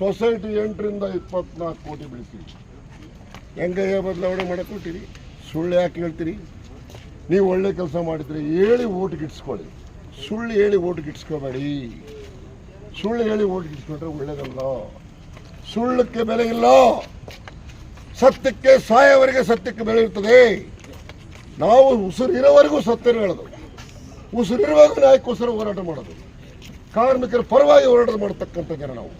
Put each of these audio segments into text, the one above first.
Society ಎಂಟರಿಂದ ಇಪ್ಪತ್ನಾಲ್ಕು ಕೋಟಿ ಬೆಳಿತೀವಿ. ಹೆಂಗಯ್ಯ ಬದಲಾವಣೆ ಮಾಡಿಕೊಟ್ಟಿರಿ ಕೊಟ್ಟಿರಿ ಸುಳ್ಳು ಯಾಕೆ ಹೇಳ್ತೀರಿ? ನೀವು ಒಳ್ಳೆ ಕೆಲಸ ಮಾಡಿದ್ರಿ ಹೇಳಿ ಓಟ್ ಗಿಟ್ಸ್ಕೊಳ್ಳಿ ಸುಳ್ಳು ಹೇಳಿ ಓಟ್ ಗಿಟ್ಸ್ಕೋಬೇಡಿ ಸುಳ್ಳು ಹೇಳಿ ಓಟ್ ಗಿಟ್ಸ್ಕೊಂಡ್ರೆ ಒಳ್ಳೇದಲ್ಲ ಸುಳ್ಳಕ್ಕೆ ಬೆಲೆ ಇಲ್ಲ. ಸತ್ಯಕ್ಕೆ ಸಾಯವರೆಗೆ ಸತ್ಯಕ್ಕೆ ಬೆಲೆ ಇರ್ತದೆ. ನಾವು ಉಸಿರಿರೋವರೆಗೂ ಸತ್ಯ ಹೇಳೋದು. ಉಸಿರಿರುವಾಗ ನಾಯಕೋಸ್ಕರ ಹೋರಾಟ ಮಾಡೋದು. ಕಾರ್ಮಿಕರ ಪರವಾಗಿ ಹೋರಾಟ ಮಾಡತಕ್ಕಂಥ ಜನ ನಾವು.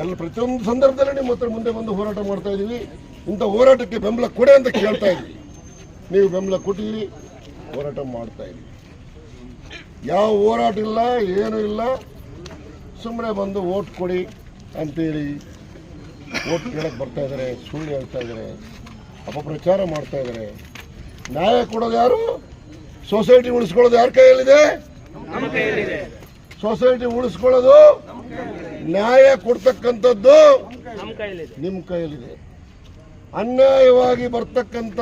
ಎಲ್ಲ ಪ್ರತಿಯೊಂದು ಸಂದರ್ಭದಲ್ಲಿ ನಿಮ್ಮ ಹತ್ರ ಮುಂದೆ ಬಂದು ಹೋರಾಟ ಮಾಡ್ತಾ ಇದ್ದೀವಿ. ಇಂಥ ಹೋರಾಟಕ್ಕೆ ಬೆಂಬಲ ಕೊಡೆ ಅಂತ ಕೇಳ್ತಾ ಇದ್ದೀವಿ ನೀವು ಬೆಂಬಲ ಕೊಟ್ಟಿದ್ದೀರಿ ಹೋರಾಟ ಮಾಡ್ತಾ ಇದ್ದೀವಿ ಯಾವ ಹೋರಾಟ ಇಲ್ಲ ಏನೂ ಇಲ್ಲ. ಸುಮ್ಮನೆ ಬಂದು ಓಟ್ ಕೊಡಿ ಅಂತೇಳಿ ಓಟ್ ಕೇಳಕ್ಕೆ ಬರ್ತಾ ಇದ್ದಾರೆ ಸುಳ್ಳು ಹೇಳ್ತಾ ಇದ್ದಾರೆ ಅಪಪ್ರಚಾರ ಮಾಡ್ತಾ ಇದ್ದಾರೆ. ನ್ಯಾಯ ಕೊಡೋದು ಯಾರು? ಸೊಸೈಟಿ ಉಳಿಸ್ಕೊಳ್ಳೋದು ಯಾರ ಕೈಯಲ್ಲಿದೆ. ಸೊಸೈಟಿ ಉಳಿಸ್ಕೊಳ್ಳೋದು ನ್ಯಾಯ ಕೊಡ್ತಕ್ಕಂಥದ್ದು ನಿಮ್ಮ ಕೈಯಲ್ಲಿದೆ. ಅನ್ಯಾಯವಾಗಿ ಬರ್ತಕ್ಕಂಥ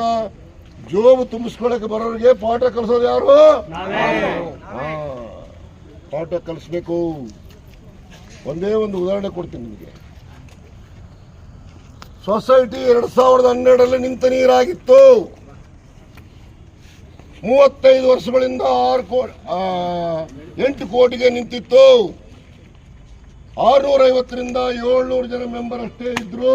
ಜೋಬು ತುಂಬಿಸ್ಕೊಳಕ್ಕೆ ಬರೋರಿಗೆ ಪಾಠ ಕಲಿಸೋದು ಯಾರು? ಪಾಠ ಕಲಿಸ್ಬೇಕು. ಒಂದೇ ಒಂದು ಉದಾಹರಣೆ ಕೊಡ್ತೀನಿ ನಿಮಗೆ. ಸೊಸೈಟಿ ಎರಡ್ ಸಾವಿರದ ಹನ್ನೆರಡರಲ್ಲಿ ನಿಂತ ನೀರಾಗಿತ್ತು. ಮೂವತ್ತೈದು ವರ್ಷಗಳಿಂದ ಆರು ಕೋಟಿ ಎಂಟು ಕೋಟಿಗೆ ನಿಂತಿತ್ತು. ಆರುನೂರ ಐವತ್ತರಿಂದ ಏಳ್ನೂರು ಜನ ಮೆಂಬರ್ ಅಷ್ಟೇ ಇದ್ರು.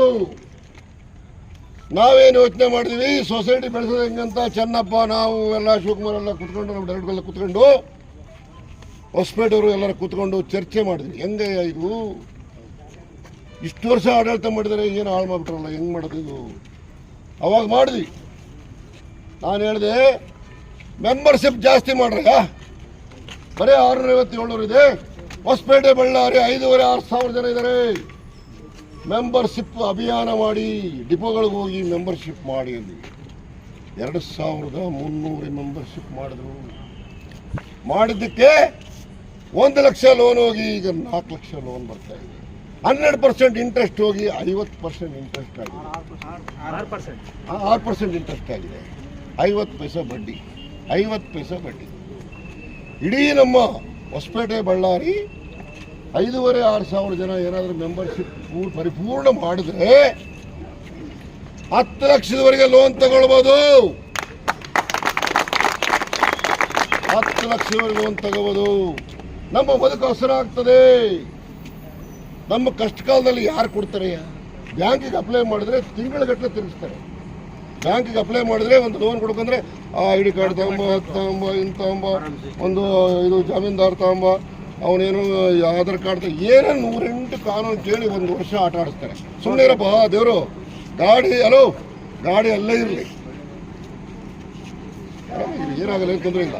ನಾವೇನು ಯೋಚನೆ ಮಾಡಿದ್ವಿ, ಸೊಸೈಟಿ ಬೆಳೆಸೋದು ಹೆಂಗಂತ ಚೆನ್ನಪ್ಪ, ನಾವು ಎಲ್ಲ ಶಿವಕುಮಾರ್ ಎಲ್ಲ ಕುತ್ಕೊಂಡು, ನಮ್ಮ ಡೈರೆಕ್ಟ್ಗೆಲ್ಲ ಕುತ್ಕೊಂಡು ಹೊಸಪೇಟೆಯವರು ಎಲ್ಲರೂ ಕುತ್ಕೊಂಡು ಚರ್ಚೆ ಮಾಡಿದ್ವಿ. ಹೆಂಗೆ ಇದು? ಇಷ್ಟು ವರ್ಷ ಆಡಳಿತ ಮಾಡಿದರೆ ಏನು ಹಾಳು ಮಾಡ್ಬಿಟ್ರಲ್ಲ, ಹೆಂಗೆ ಮಾಡೋದು ಇದು? ಅವಾಗ ಮಾಡಿದ್ವಿ. ನಾನು ಹೇಳಿದೆ ಮೆಂಬರ್ಶಿಪ್ ಜಾಸ್ತಿ ಮಾಡ್ರಯ್ಯ ಬರೀ ಆರುನೂರ ಐವತ್ತೇಳ್ನೂರು ಇದೆ. ಹೊಸಪೇಟೆ, ಬಳ್ಳಾರಿ ಐದೂವರೆ ಆರು ಸಾವಿರ ಜನ ಇದ್ದಾರೆ. ಮೆಂಬರ್ಶಿಪ್ ಅಭಿಯಾನ ಮಾಡಿ, ಡಿಪೋಗಳಿಗೆ ಹೋಗಿ ಮೆಂಬರ್ಶಿಪ್ ಮಾಡಿ ಅಲ್ಲಿ. ಎರಡು ಸಾವಿರದ ಮುನ್ನೂರು ಮೆಂಬರ್ಶಿಪ್ ಮಾಡಿದ್ರು. ಮಾಡಿದ್ದಕ್ಕೆ ಒಂದು ಲಕ್ಷ ಲೋನ್ ಹೋಗಿ, ಈಗ ನಾಲ್ಕು ಲಕ್ಷ ಲೋನ್ ಬರ್ತಾ ಇದೆ. ಹನ್ನೆರಡು ಪರ್ಸೆಂಟ್ ಇಂಟ್ರೆಸ್ಟ್ ಹೋಗಿ, ಐವತ್ತು ಪರ್ಸೆಂಟ್ ಇಂಟ್ರೆಸ್ಟ್ ಆಗಿದೆ. ಆರು ಪರ್ಸೆಂಟ್ ಇಂಟ್ರೆಸ್ಟ್ ಆಗಿದೆ. ಐವತ್ತು ಪೈಸೆ ಬಡ್ಡಿ. ಐವತ್ತು ಪೈಸೆ ಬಡ್ಡಿ. ಇಡೀ ನಮ್ಮ ಹೊಸಪೇಟೆ, ಬಳ್ಳಾರಿ ಐದೂವರೆ, ಆರು ಸಾವಿರ ಜನ ಏನಾದರೂ ಮೆಂಬರ್ಶಿಪ್ ಪರಿಪೂರ್ಣ ಮಾಡಿದ್ರೆ ಹತ್ತು ಲಕ್ಷದವರೆಗೆ ಲೋನ್ ತಗೊಳ್ಬೋದು. ಹತ್ತು ಲಕ್ಷದವರೆಗೆ ಲೋನ್ ತಗೋಬೋದು ನಮ್ಮ ಬದುಕು ಹಸರ ಆಗ್ತದೆ. ನಮ್ಮ ಕಷ್ಟ ಕಾಲದಲ್ಲಿ ಯಾರು ಕೊಡ್ತಾರೆ? ಬ್ಯಾಂಕಿಗೆ ಅಪ್ಲೈ ಮಾಡಿದ್ರೆ ತಿಂಗಳಗಟ್ಟಲೆ ತಿರುಗಿಸ್ತಾರೆ. ಬ್ಯಾಂಕಿಗೆ ಅಪ್ಲೈ ಮಾಡಿದ್ರೆ ಒಂದು ಲೋನ್ ಕೊಡ್ಬೇಕಂದ್ರೆ ಆ ಐ ಡಿ ಕಾರ್ಡ್ ತಗೊಂಬ, ಹತ್ತು ತಗೊಂಬ ಇನ್ ತಗೊಂಬ, ಒಂದು, ಇದು, ಜಮೀನ್ದಾರ್ ತಗೊಂಬ ಅವನೇನು ಆಧಾರ್ ಕಾರ್ಡ್ ಏನೇನು ಏನೋ ನೂರೆಂಟು ಕಾನೂನು ಕೇಳಿ ಒಂದು ವರ್ಷ ಆಟ ಆಡಿಸ್ತಾರೆ. ಸುಮ್ಮನೆ ಇರಪ್ಪ ದೇವರು, ಗಾಡಿ ಅಲೋ ಗಾಡಿ ಅಲ್ಲೇ ಇರಲಿ. ಏನಾಗಲ್ಲ, ಏನು ತೊಂದರೆ ಇಲ್ಲ?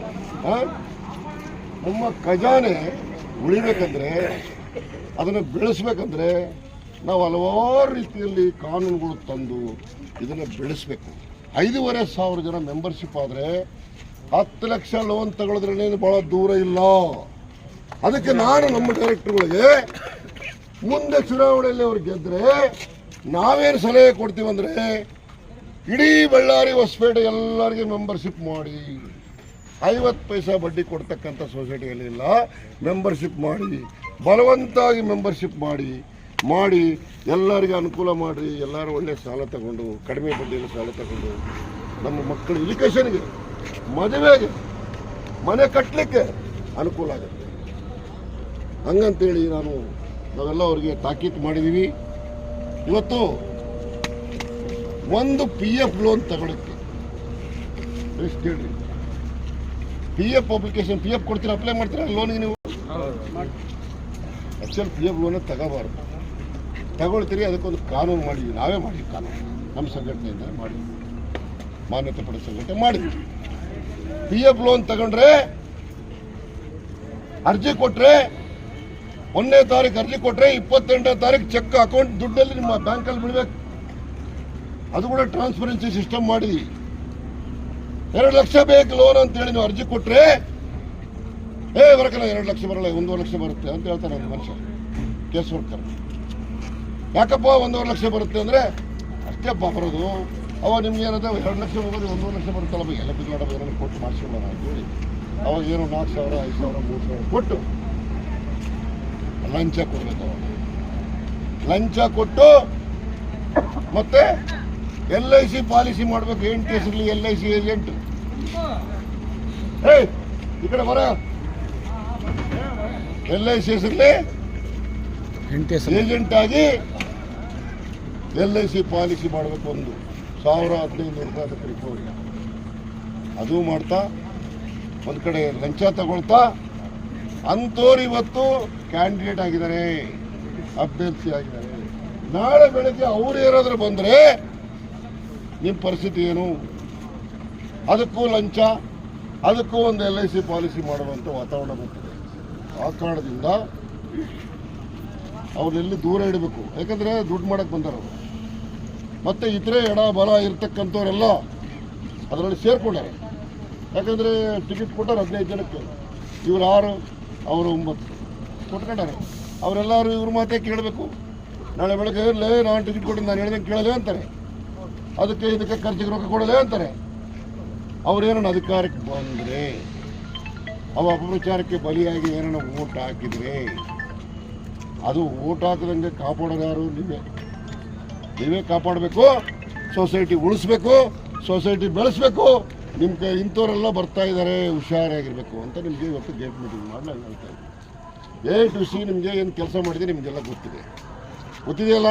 ನಮ್ಮ ಖಜಾನೆ ಉಳಿಬೇಕಂದ್ರೆ, ಅದನ್ನು ಬೆಳೆಸ್ಬೇಕಂದ್ರೆ ನಾವು ಹಲವಾರು ರೀತಿಯಲ್ಲಿ ಕಾನೂನುಗಳು ತಂದು ಇದನ್ನು ಬೆಳೆಸ್ಬೇಕು. ಐದೂವರೆ ಸಾವಿರ ಜನ ಮೆಂಬರ್ಶಿಪ್ ಆದರೆ ಹತ್ತು ಲಕ್ಷ ಲೋನ್ ತಗೊಳ್ಳೋದ್ರೇನು ಭಾಳ ದೂರ ಇಲ್ಲ. ಅದಕ್ಕೆ ನಾನು ನಮ್ಮ ಡೈರೆಕ್ಟರ್ಗಳಿಗೆ ಮುಂದೆ ಚುನಾವಣೆಯಲ್ಲಿ ಅವ್ರು ಗೆದ್ರೆ ನಾವೇನು ಸಲಹೆ ಕೊಡ್ತೀವಂದ್ರೆ ಇಡೀ ಬಳ್ಳಾರಿ, ಹೊಸಪೇಟೆ ಎಲ್ಲರಿಗೆ ಮೆಂಬರ್ಶಿಪ್ ಮಾಡಿ. ಐವತ್ತು ಪೈಸಾ ಬಡ್ಡಿ ಕೊಡ್ತಕ್ಕಂಥ ಸೊಸೈಟಿಯಲ್ಲಿ ಇಲ್ಲ ಮೆಂಬರ್ಶಿಪ್ ಮಾಡಿ, ಬಲವಂತಾಗಿ ಮೆಂಬರ್ಶಿಪ್ ಮಾಡಿ ಮಾಡಿ ಎಲ್ಲರಿಗೆ ಅನುಕೂಲ ಮಾಡಿರಿ, ಎಲ್ಲರೂ ಒಳ್ಳೆ ಸಾಲ ತಗೊಂಡು, ಕಡಿಮೆ ಬಡ್ಡಿಯಲ್ಲಿ ಸಾಲ ತಗೊಂಡು ನಮ್ಮ ಮಕ್ಕಳು ಎಜುಕೇಷನ್ಗೆ ಮದುವೆಗೆ ಮನೆ ಕಟ್ಟಲಿಕ್ಕೆ ಅನುಕೂಲ ಆಗುತ್ತೆ. ಹಂಗಂತೇಳಿ ನಾನು ನಾವೆಲ್ಲ ಅವರಿಗೆ ತಾಕೀತು ಮಾಡಿದ್ದೀವಿ ಇವತ್ತು ಒಂದು ಪಿ ಎಫ್ ಲೋನ್ ತಗೊಳಕ್ಕೆ. ಹೇಳ್ರಿ P F application P F ಕೊಡ್ತೀರ ಅಪ್ಲೈ ಮಾಡ್ತೀರಾ ಲೋನಿಗೆ ನೀವು? ಆ್ಯಕ್ಚುಲಿ ಪಿ ಎಫ್ ಲೋನ ತಗೋಬಾರ್ದು. ತಗೊಳ್ತೀರಿ, ಅದಕ್ಕೊಂದು ಕಾನೂನು ಮಾಡಿದ್ವಿ ನಾವೇ ಮಾಡಿದ್ವಿ ಕಾನೂನು. ನಮ್ಮ ಸಂಘಟನೆಯಿಂದ ಮಾಡಿ. ಮಾನ್ಯತೆ ಪಡೆದ ಸಂಘಟನೆ ಮಾಡಿದ್ವಿ. ಪಿ ಎಫ್ ಲೋನ್ ತಗೊಂಡ್ರೆ, ಅರ್ಜಿ ಕೊಟ್ರೆ ಒಂದನೇ ತಾರೀಕು ಅರ್ಜಿ ಕೊಟ್ಟರೆ ಇಪ್ಪತ್ತೆಂಟನೇ ತಾರೀಕು ಚೆಕ್ ಅಕೌಂಟ್ ದುಡ್ಡಲ್ಲಿ ನಿಮ್ಮ ಬ್ಯಾಂಕಲ್ಲಿ ಬಿಡಬೇಕು ಅದು ಕೂಡ ಟ್ರಾನ್ಸ್ಪರೆನ್ಸಿ ಸಿಸ್ಟಮ್ ಮಾಡಿದ್ವಿ ಎರಡು ಲಕ್ಷ ಬೇಕು ಲೋನ್ ಅಂತ ಹೇಳಿ ನೀವು ಅರ್ಜಿ ಕೊಟ್ಟರೆ ಏ ಬರಕಲ್ಲ ಎರಡು ಲಕ್ಷ ಬರಲ್ಲ, ಒಂದೂವರೆ ಲಕ್ಷ ಬರುತ್ತೆ ಅಂತ ಹೇಳ್ತಾರೆ ಒಂದು ಮನುಷ್ಯ, ಕೇಸ್ ವರ್ಕರ್. ಯಾಕಪ್ಪ ಒಂದೂವರೆ ಲಕ್ಷ ಬರುತ್ತೆ ಅಂದ್ರೆ ಅಷ್ಟೇಪ್ಪ ಬರೋದು. ಅವಾಗ ನಿಮ್ಗೆ ಏನದ, ಎರಡು ಲಕ್ಷ ಹೋಗೋದು, ಒಂದೂವರೆ ಲಕ್ಷ ಬರುತ್ತಲ್ಲ ಎಲ್ಲ ಏನಾದ್ರು ಕೊಟ್ಟು ಮಾಡಿಸ್ಕೊಳ್ಳೋಣ ಅಂತೇಳಿ ಅವಾಗ ಏನು ನಾಲ್ಕು ಸಾವಿರ, ಐದು ಸಾವಿರ, ಮೂರು ಸಾವಿರ ಕೊಟ್ಟು ಲಂಚ ಕೊಡ್ಬೇಕು ಲಂಚ ಕೊಟ್ಟು ಮತ್ತೆ ಎಲ್ ಐ ಸಿ ಪಾಲಿಸಿ ಮಾಡಬೇಕು ಎಂಟು ಇರಲಿ ಎಲ್ ಐ ಸಿ ಏಜೆಂಟ್ ಏಯ್ ಈ ಕಡೆ ಬರ. ಎಲ್ ಐ ಸಿ ಹೆಸರಲ್ಲಿ ಏಜೆಂಟ್ ಆಗಿ ಎಲ್ ಐ ಸಿ ಪಾಲಿಸಿ ಮಾಡಬೇಕು ಒಂದು. ಸಾವಿರ ಹದಿನೈದು ರೂಪಾಯಿ ಅದಕ್ಕೆ ಅದು ಮಾಡ್ತಾ ಒಂದು ಕಡೆ ಲಂಚ ತಗೊಳ್ತಾ ಅಂಥವ್ರು ಇವತ್ತು ಕ್ಯಾಂಡಿಡೇಟ್ ಆಗಿದ್ದಾರೆ, ಅಭ್ಯರ್ಥಿ ಆಗಿದ್ದಾರೆ. ನಾಳೆ ಬೆಳಗ್ಗೆ ಅವ್ರು ಏನಾದರೂ ಬಂದರೆ ನಿಮ್ಮ ಪರಿಸ್ಥಿತಿ ಏನು? ಅದಕ್ಕೂ ಲಂಚ, ಅದಕ್ಕೂ ಒಂದು ಎಲ್ ಐ ಸಿ ಪಾಲಿಸಿ ಮಾಡುವಂಥ ವಾತಾವರಣ ಬರ್ತದೆ ಆ ಕಾರಣದಿಂದ ಅವ್ರನ್ನೆಲ್ಲಿ ದೂರ ಇಡಬೇಕು? ಯಾಕಂದರೆ ದುಡ್ಡು ಮಾಡೋಕ್ಕೆ ಬಂದಾರ ಮತ್ತು ಮತ್ತೆ ಇತರೆ ಎಡ, ಬಲ ಇರ್ತಕ್ಕಂಥವರೆಲ್ಲ ಅದರಲ್ಲಿ ಸೇರ್ಕೊಂಡಾರೆ. ಯಾಕಂದರೆ ಟಿಕೆಟ್ ಕೊಟ್ಟಾರೆ ಹದಿನೈದು ಜನಕ್ಕೆ. ಇವರು ಆರು, ಅವರು ಒಂಬತ್ತು. ಕೊಟ್ಕೊಂಡಾರೆ ಅವರೆಲ್ಲರೂ ಇವ್ರ ಮಾತೇ ಕೇಳಬೇಕು. ನಾಳೆ ಬೆಳಗ್ಗೆ ಇರಲೇ ನಾನು ಟಿಕೆಟ್ ಕೊಟ್ಟು ನಾನು ಹೇಳಿದಂಗೆ ಕೇಳಲೇ ಅಂತಾರೆ. ಅದಕ್ಕೆ ಇದಕ್ಕೆ ಖರ್ಚಿಗೆ ರೊಕ್ಕ ಕೊಡಲೇ ಅಂತಾರೆ. ಅವರೇನೋ ಅಧಿಕಾರಕ್ಕೆ ಬಂದರೆ ಅವ ಅಪಪ್ರಚಾರಕ್ಕೆ ಬಲಿಯಾಗಿ ಏನೋ ಓಟ್ ಹಾಕಿದರೆ ಅದು ಓಟ್ ಹಾಕದಂಗೆ ಕಾಪಾಡೋದಾರು ನೀವೇ. ನೀವೇ ಕಾಪಾಡಬೇಕು, ಸೊಸೈಟಿ ಉಳಿಸ್ಬೇಕು, ಸೊಸೈಟಿ ಬೆಳೆಸ್ಬೇಕು. ನಿಮ್ಗೆ ಇಂಥವರೆಲ್ಲ ಬರ್ತಾ ಇದ್ದಾರೆ, ಹುಷಾರಾಗಿರ್ಬೇಕು ಅಂತ ನಿಮಗೆ ಇವತ್ತು ಗೇಟ್ ಮೀಟಿಂಗ್ ಮಾಡಿ ನಾನು ಹೇಳ್ತಾ ಇದ್ದೀನಿ. ಎ ಟು ಸಿ ನಿಮಗೆ ಏನು ಕೆಲಸ ಮಾಡಿದೆ ನಿಮಗೆಲ್ಲ ಗೊತ್ತಿದೆ. ಗೊತ್ತಿದೆಯಲ್ಲ?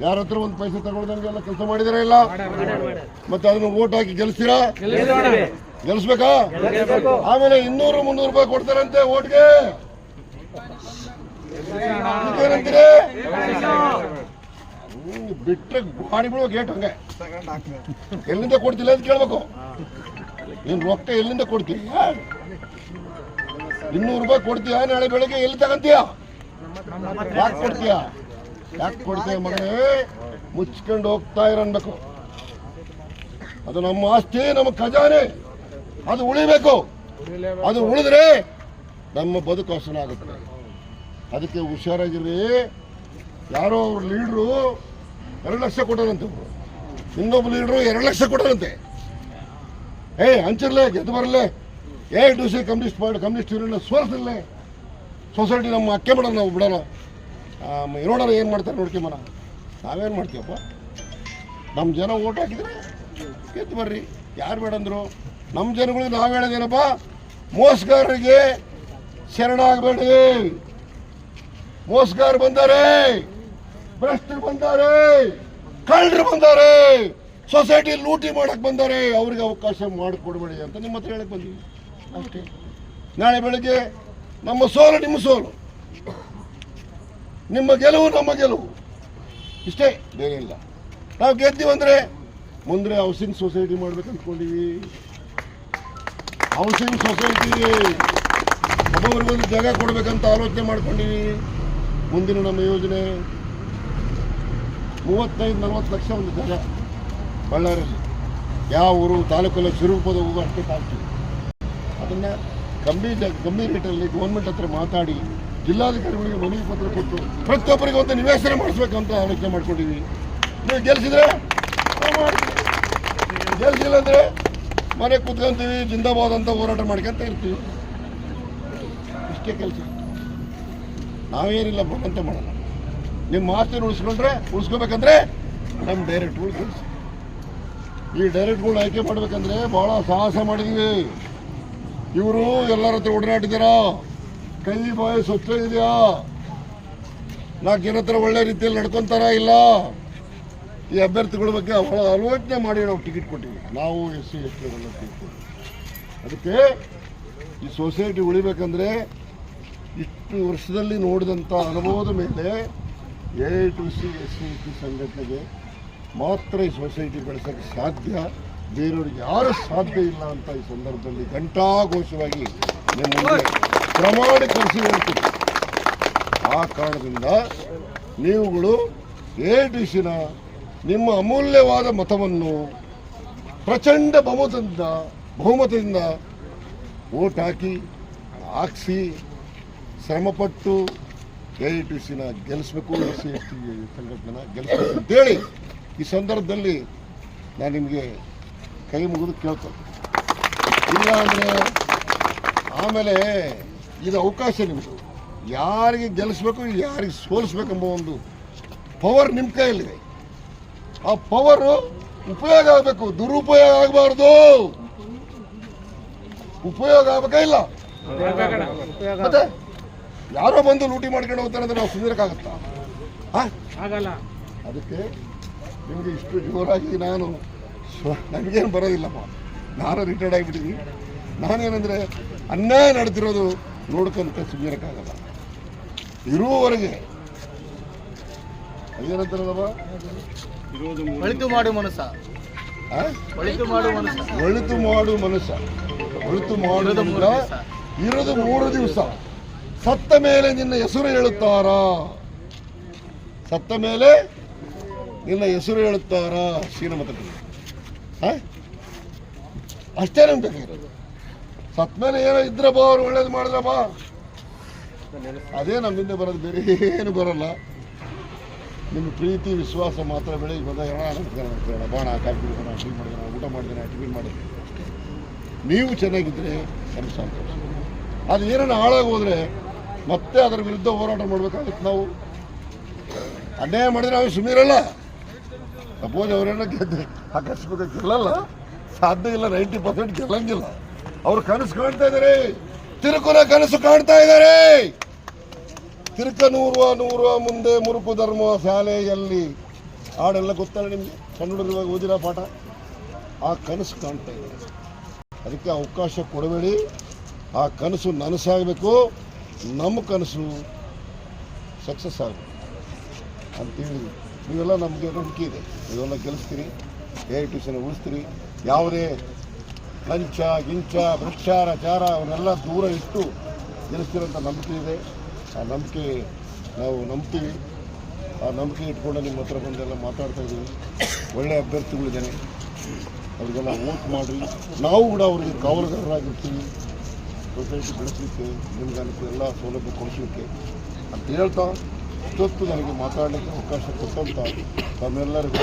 ಯಾರ ಹತ್ರ ಒಂದು ಪೈಸೆ ತಗೊಳ್ದಂಗೆಲ್ಲ ಕೆಲಸ ಮಾಡಿದಾರ ಇಲ್ಲ? ಮತ್ತೆ ಅದನ್ನ ಓಟ್ ಹಾಕಿ ಗೆಲ್ಸ್ತೀರಾ? ಗೆಲ್ಸ್ಬೇಕಾ? ಆಮೇಲೆ ಇನ್ನೂರು ಮುನ್ನೂರು ರೂಪಾಯಿ ಕೊಡ್ತಾರಂತೆ ಓಟ್ಗೆ ಹ್ಮ್, ಬಿಟ್ರೆ ಗಾಡಿ ಬಿಡುವ ಗೇಟ್ ಹಂಗೆ. ಎಲ್ಲಿಂದ ಕೊಡ್ತಿಲ್ಲ ಅಂತ ಕೇಳ್ಬೇಕು. ನೀನು ರೊಕ್ಕ ಎಲ್ಲಿಂದ ಕೊಡ್ತೀಯ ಇನ್ನೂರು ರೂಪಾಯಿ ಕೊಡ್ತೀಯ? ನಾಳೆ ಬೆಳಗ್ಗೆ ಎಲ್ಲಿ ತಗಂತೀಯ? ಯಾಕೆ ಕೊಡ್ತೀಯ? ಯಾಕೆ ಕೊಡ್ತೀಯ ಮಗನೇ? ಮುಚ್ಕೊಂಡು ಹೋಗ್ತಾ ಇರನ್ಬೇಕು ಅದು ನಮ್ಮ ಆಸ್ತಿ, ನಮ್ಮ ಖಜಾನೆ. ಅದು ಉಳಿಬೇಕು. ಅದು ಉಳಿದ್ರೆ ನಮ್ಮ ಬದುಕು ಹಸನ ಆಗುತ್ತೆ. ಅದಕ್ಕೆ ಹುಷಾರಾಗಿರ್ರಿ. ಯಾರೋ ಅವ್ರ ಲೀಡ್ರು ಎರಡು ಲಕ್ಷ ಕೊಟ್ಟರಂತೆ. ಇನ್ನೊಬ್ಬ ಲೀಡ್ರು ಎರಡು ಲಕ್ಷ ಕೊಟ್ಟರಂತೆ. ಏಯ್, ಹಂಚಿರ್ಲೆ, ಗೆದ್ದು ಬರಲೆ. A D C communist party, communist union ಸೋಲ್ಸಲ್ಲೇ society ನಮ್ಮ ಅಕ್ಕೆ ಬಿಡೋಣ ನಾವು ಬಿಡೋಣ. ನೋಡೋಣ ಏನು ಮಾಡ್ತಾರೆ ನೋಡ್ಕೊಂಬನ ನಾವೇನು ಮಾಡ್ತೀವಪ್ಪ? ನಮ್ಮ ಜನ ಓಟ್ ಹಾಕಿದ್ರೆ ಗೆದ್ದು ಬರ್ರಿ. ಯಾರು ಬೇಡಂದ್ರು ನಮ್ಮ ಜನಗಳಿಗೆ ನಾವು ಹೇಳೋದೇನಪ್ಪ ಮೋಸಗಾರರಿಗೆ ಶರಣಾಗಬೇಡಿ ಮೋಸಗಾರ ಬಂದಾರೆ, ಭ್ರಷ್ಟರು ಬಂದಾರೆ, ಕಳ್ಳರು ಬಂದಾರೆ ಸೊಸೈಟಿ ಲೂಟಿ ಮಾಡಕ್ಕೆ ಬಂದಾರೆ, ಅವ್ರಿಗೆ ಅವಕಾಶ ಮಾಡಿಕೊಡ್ಬೇಡಿ ಅಂತ ನಿಮ್ಮ ಹತ್ರ ಹೇಳಕ್ ಬಂದೀವಿ ನಾಳೆ ಬೆಳಗ್ಗೆ ನಮ್ಮ ಸೋಲು, ನಿಮ್ಮ ಸೋಲು. ನಿಮ್ಮ ಗೆಲುವು, ನಮ್ಮ ಗೆಲುವು. ಇಷ್ಟೇ, ಬೇರೆ ಇಲ್ಲ. ನಾವು ಗೆದ್ದೀವಿ ಅಂದ್ರೆ ಮುಂದೆ ಹೌಸಿಂಗ್ ಸೊಸೈಟಿ ಮಾಡ್ಬೇಕು ಅನ್ಕೊಂಡಿವಿ ಹೌಸಿಂಗ್ ಸೊಸೈಟಿ ಒಬ್ಬೊಬ್ರಿಗೊಂದು ಜಾಗ ಕೊಡಬೇಕಂತ ಆಲೋಚನೆ ಮಾಡ್ಕೊಂಡಿವಿ. ಮುಂದಿನ ನಮ್ಮ ಯೋಜನೆ ಮೂವತ್ತೈದು, ನಲವತ್ತು ಲಕ್ಷ ಒಂದು ಜಾಗ. ಬಳ್ಳಾರಿಯಲ್ಲಿ ಯಾವ ಊರು, ತಾಲೂಕಲ್ಲಿ ಶಿರೂಪದ ಹೋಗೋ ಅಷ್ಟೇ ಕಾಲ್ತೀವಿ ಅದನ್ನ ಕಮ್ಮಿ ಕಮ್ಮಿ ರೇಟಲ್ಲಿ ಗೌರ್ಮೆಂಟ್ ಹತ್ರ ಮಾತಾಡಿ, ಜಿಲ್ಲಾಧಿಕಾರಿಗಳಿಗೆ ಮನವಿ ಪತ್ರ ಕೊಟ್ಟು ಪ್ರತಿಯೊಬ್ಬರಿಗೆ ಒಂದು ನಿವೇಶನ ಮಾಡಿಸ್ಬೇಕಂತ ಆಲೋಚನೆ ಮಾಡ್ಕೊಂಡಿವಿ ನೀವು ಗೆಲ್ಸಿದ್ರೆ ಗೆಲ್ಸಿಲ್ಲ ಅಂದ್ರೆ ಮನೆ ಕೂತ್ಕೊಂತೀವಿ, ಜಿಂದಾಬಾದ್ ಅಂತ ಹೋರಾಟ ಮಾಡ್ಕೊಂತ ಇರ್ತೀವಿ. ಇಷ್ಟೇ ಕೆಲಸ. ನಾವೇನಿಲ್ಲ ಬಂತ ಮಾಡಲ್ಲ ನಿಮ್ಮ ಆಸ್ತಿನ ಉಳಿಸ್ಕೊಂಡ್ರೆ, ಉಳಿಸ್ಕೋಬೇಕಂದ್ರೆ ನಮ್ಮ ಡೈರೆಕ್ಟ್ಗಳು ಕೆಲಸ ಈ ಡೈರೆಕ್ಟ್ಗಳು ಆಯ್ಕೆ ಮಾಡ್ಬೇಕಂದ್ರೆ ಬಹಳ ಸಾಹಸ ಮಾಡಿದೀವಿ. ಇವರು ಎಲ್ಲರ ಹತ್ರ ಓಡಾಡಿದಾರ ಕೈ, ಬಾಯಿ ಸ್ವಚ್ಛ ಇದೆಯಾ? ನಾಲ್ಕು ಜನ ಹತ್ರ ಒಳ್ಳೆ ರೀತಿಯಲ್ಲಿ ನಡ್ಕೊಂತಾರ ಇಲ್ಲ? ಈ ಅಭ್ಯರ್ಥಿಗಳ ಬಗ್ಗೆ ಅವಳ ಆಲೋಚನೆ ಮಾಡಿ ನಾವು ಟಿಕೆಟ್ ಕೊಟ್ಟಿವಿ. ನಾವು ಎಸ್ ಸಿ, ಎಸ್ ಟಿ ಅದಕ್ಕೆ ಈ ಸೊಸೈಟಿ ಉಳಿಬೇಕಂದ್ರೆ ಇಷ್ಟು ವರ್ಷದಲ್ಲಿ ನೋಡಿದಂಥ ಅನುಭವದ ಮೇಲೆ A T C, S C T ಸಂಘಟನೆಗೆ ಮಾತ್ರ ಈ ಸೊಸೈಟಿ ಬೆಳೆಸೋಕ್ಕೆ ಸಾಧ್ಯ. ಬೇರೆಯವ್ರಿಗೆ ಯಾರು ಸಾಧ್ಯ ಇಲ್ಲ ಅಂತ ಈ ಸಂದರ್ಭದಲ್ಲಿ ಘಂಟಾಘೋಷವಾಗಿ ನಿಮ್ಮ ಪ್ರಮಾಣೀಕರಿಸಿ ಹೇಳ್ತೀನಿ. ಆ ಕಾರಣದಿಂದ ನೀವುಗಳು ಎ ಟಿ ಸಿನ ನಿಮ್ಮ ಅಮೂಲ್ಯವಾದ ಮತವನ್ನು ಪ್ರಚಂಡ ಬಹುಮತದಿಂದ ಬಹುಮತದಿಂದ ಓಟ್ ಹಾಕಿ, ಹಾಕ್ಸಿ, ಶ್ರಮಪಟ್ಟು ಎ ಟಿ ಸಿನ ಗೆಲ್ಲಿಸ್ಬೇಕು ಎಸ್ ಸಿ ಎಸ್ ಟಿ ಸಂಘಟನೆನ ಗೆಲ್ಲಿಸ್ಬೇಕು ಅಂತೇಳಿ ಈ ಸಂದರ್ಭದಲ್ಲಿ ನಾನು ನಿಮಗೆ ಕೈ ಮುಗಿದು ಕೇಳ್ತಾರೆ ಇಲ್ಲ ಅಂದರೆ ಆಮೇಲೆ ಇದು ಅವಕಾಶ ನಿಮ್ಮದು ಯಾರಿಗೆ ಗೆಲ್ಲಿಸ್ಬೇಕು ಯಾರಿಗೆ ಸೋಲಿಸ್ಬೇಕೆಂಬ ಒಂದು ಪವರ್ ನಿಮ್ಮ ಕೈಯಲ್ಲಿದೆ ಆ ಪವರು ಉಪಯೋಗ ಆಗಬೇಕು ದುರುಪಯೋಗ ಆಗಬಾರ್ದು. ಉಪಯೋಗ ಆಗ್ಬೇಕಾ ಇಲ್ಲ? ಮತ್ತೆ ಯಾರೋ ಬಂದು ಲೂಟಿ ಮಾಡ್ಕೊಂಡು ಹೋಗ್ತಾರೆ ಅಂದ್ರೆ ನಾವು ಸುಂದರಕ್ಕಾಗತ್ತಾ? ಅದಕ್ಕೆ ನಿಮಗೆ ಇಷ್ಟು ಜೋರಾಗಿ ನಾನು ಸ್ವ ನನಗೇನು ಬರೋದಿಲ್ಲಪ್ಪ. ನಾನು ರಿಟೈರ್ಡ್ ಆಗಿಬಿಟ್ಟಿದ್ದೀನಿ ನಾನೇನಂದರೆ ಅನ್ಯಾಯ ನಡೆದಿರೋದು ನೋಡ್ಕೊಂತ ಸುಮ್ಮನಿರಕ್ಕಾಗಲ್ಲ ಇರುವವರೆಗೆ ಅದೇನಂತಾರದಪ್ಪ ಒಳಿತು ಮಾಡು ಮನಸ್ಸ. ಆ? ಒಳಿತು ಮಾಡು ಮನಸ್ಸ. ಒಳಿತು ಮಾಡು ಮನುಷ್ಯ ಒಳಿತು ಮಾಡುವ ಇರೋದು ಮೂರು ದಿವಸ. ಸತ್ತ ಮೇಲೆ ನಿನ್ನ ಹೆಸರು ಹೇಳುತ್ತಾರಾ? ಸತ್ತ ಮೇಲೆ ನಿನ್ನ ಹೆಸರು ಹೇಳುತ್ತಾರಾ? ಶ್ರೀನಮತದಲ್ಲಿ ಅಷ್ಟೇ ನಮ್ಗೆ ಬೇಕಾಗಿರೋದು ಸತ್ಮೇಲೆ ಏನೋ ಇದ್ರಪ್ಪ ಅವ್ರು ಒಳ್ಳೇದು ಮಾಡಿದ್ರಪ್ಪ ಅದೇ ನಮ್ಮಿಂದ ಬರೋದು ಬೇರೆ ಏನು ಬರೋಲ್ಲ. ನಿಮ್ಮ ಪ್ರೀತಿ, ವಿಶ್ವಾಸ ಮಾತ್ರ ಬೆಳಗ್ಗೆ ಬಂದಾಗ ಬಾಣ, ಕಾಫಿ ಕುಡಿಯೋಣ ಟೀ ಮಾಡಿದ್ರೆ ಊಟ ಮಾಡಿದ್ರೆ ಟಿಫಿನ್ ಮಾಡಿ ನೀವು ಚೆನ್ನಾಗಿದ್ದರೆ ನಮ್ಮ ಸಂತೋಷ. ಅದು ಏನೇನು ಹಾಳಾಗೋದ್ರೆ ಮತ್ತೆ ಅದರ ವಿರುದ್ಧ ಹೋರಾಟ ಮಾಡಬೇಕಾಗುತ್ತೆ ನಾವು. ಅನ್ಯಾಯ ಮಾಡಿದ್ರೆ ನಾವು ಸುಮ್ಮನಿರಲ್ಲ ಸಪೋಸ್ ಅವರೇನೋ ಆ ಅಕಸ್ಮಾತ್ ಗೆಲ್ಲಲ್ಲ? ಸಾಧ್ಯ ಇಲ್ಲ, ನೈಂಟಿ ಪರ್ಸೆಂಟ್ ಗೆಲ್ಲಂಗಿಲ್ಲ. ಅವ್ರ ಕನಸು ಕಾಣ್ತಾ ಇದಾರೆ ತಿರುಕುನ ಕನಸು ಕಾಣ್ತಾ ಇದ್ದಾರೆ. ತಿರುಕ ನೂರುವ ಮುಂದೆ ಮುರುಕು ಧರ್ಮ ಶಾಲೆಯಲ್ಲಿ. ಹಾಡೆಲ್ಲ ಗೊತ್ತಲ್ಲ ನಿಮಗೆ? ಸಣ್ಣ ಓದಿರೋ ಪಾಠ? ಆ ಕನಸು ಕಾಣ್ತಾ ಇದ್ದಾರೆ ಅದಕ್ಕೆ ಅವಕಾಶ ಕೊಡಬೇಡಿ. ಆ ಕನಸು ನನಸಾಗಬೇಕು. ನಮ್ಮ ಕನಸು ಸಕ್ಸಸ್ ಆಗಬೇಕು. ಅಂತೇಳಿ ನೀವೆಲ್ಲ ನಮಗೆ ನಂಬಿಕೆ ಇದೆ. ಇವೆಲ್ಲ ಗೆಲ್ಲಿಸ್ತೀರಿ ಟಿ ಟ್ಯೂಷನ್ ಉಳಿಸ್ತೀರಿ, ಯಾವುದೇ ಲಂಚ, ಗಿಂಚ, ಭ್ರಷ್ಟಾಚಾರ ಅವನ್ನೆಲ್ಲ ದೂರ ಇಟ್ಟು ಗೆಲ್ಲಿಸ್ತೀರಂತ ನಂಬಿಕೆ ಇದೆ. ಆ ನಂಬಿಕೆ ನಾವು ನಂಬ್ತೀವಿ. ಆ ನಂಬಿಕೆ ಇಟ್ಕೊಂಡು ನಿಮ್ಮ ಹತ್ರ ಬಂದೆಲ್ಲ ಮಾತಾಡ್ತಾ ಇದ್ದೀವಿ. ಒಳ್ಳೆಯ ಅಭ್ಯರ್ಥಿಗಳಿದ್ದಾನೆ. ಅವ್ರಿಗೆಲ್ಲ ವೋಟ್ ಮಾಡಿ ನಾವು ಕೂಡ ಅವ್ರಿಗೆ ಕಾವಲುಗಾರರಾಗಿರ್ತೀವಿ. ಸೊಸೈಟಿ ಬೆಳೆಸಲಿಕ್ಕೆ ನಿಮ್ಗೆ ಎಲ್ಲ ಸೌಲಭ್ಯ ಕೊಡಿಸಲಿಕ್ಕೆ. ಅಂತ ಹೇಳ್ತಾ ಇಷ್ಟೊತ್ತು ನನಗೆ ಮಾತಾಡಲಿಕ್ಕೆ ಅವಕಾಶ ಕೊಟ್ಟಂತ ತಮ್ಮೆಲ್ಲರಿಗೂ